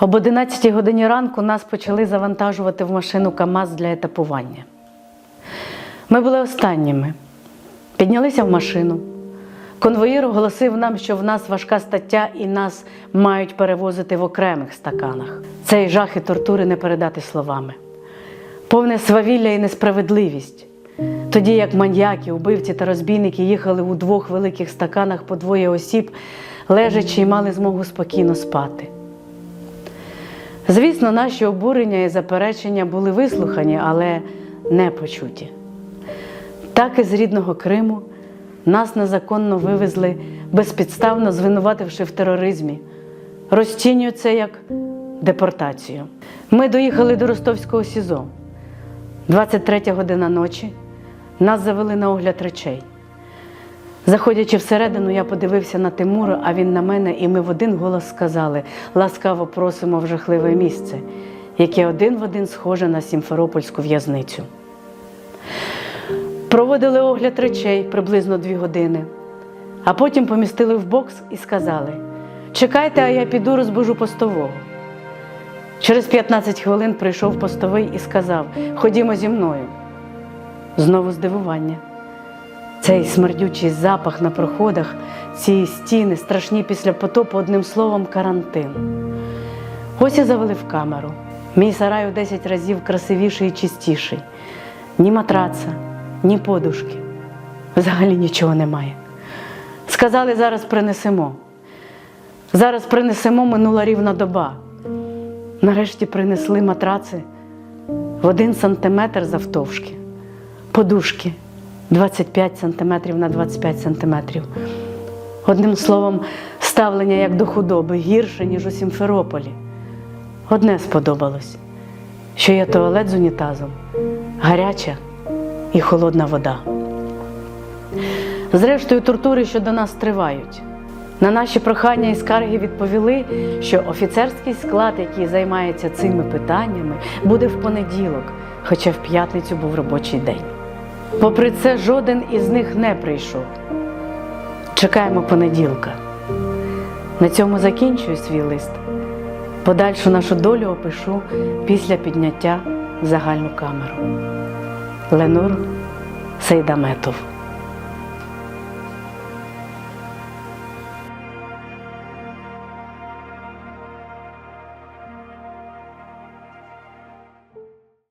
Об 11 годині ранку нас почали завантажувати в машину КАМАЗ для етапування. Ми були останніми. Піднялися в машину. Конвоїр оголосив нам, що в нас важка стаття і нас мають перевозити в окремих стаканах. Цей жах і тортури не передати словами. Повне свавілля і несправедливість. Тоді як маньяки, убивці та розбійники їхали у двох великих стаканах по двоє осіб, лежачи і мали змогу спокійно спати. Звісно, наші обурення і заперечення були вислухані, але не почуті. Так і з рідного Криму нас незаконно вивезли, безпідставно звинувативши в тероризмі. Розцінюють це як депортацію. Ми доїхали до Ростовського СІЗО. 23 година ночі нас завели на огляд речей. Заходячи всередину, я подивився на Тимура, а він на мене, і ми в один голос сказали: ласкаво просимо в жахливе місце, яке один в один схоже на Сімферопольську в'язницю. Проводили огляд речей приблизно дві години, а потім помістили в бокс і сказали: Чекайте, а я піду розбужу постового. Через 15 хвилин прийшов постовий і сказав: Ходімо зі мною. Знову здивування. Цей смердючий запах на проходах, ці стіни, страшні після потопу, одним словом, карантин. Ось і завели в камеру. Мій сарай у 10 разів красивіший і чистіший. Ні матраца, ні подушки. Взагалі нічого немає. Сказали, зараз принесемо. Зараз принесемо минула рівна доба. Нарешті принесли матраци в один сантиметр завтовшки, подушки 25 сантиметрів на 25 сантиметрів. Одним словом, ставлення як до худоби гірше, ніж у Сімферополі. Одне сподобалось, що є туалет з унітазом, гаряча і холодна вода. Зрештою, тортури щодо нас тривають. На наші прохання і скарги відповіли, що офіцерський склад, який займається цими питаннями, буде в понеділок, хоча в п'ятницю був робочий день. Попри це, жоден із них не прийшов. Чекаємо понеділка. На цьому закінчую свій лист. Подальшу нашу долю опишу після підняття в загальну камеру. Ленур Сейдаметов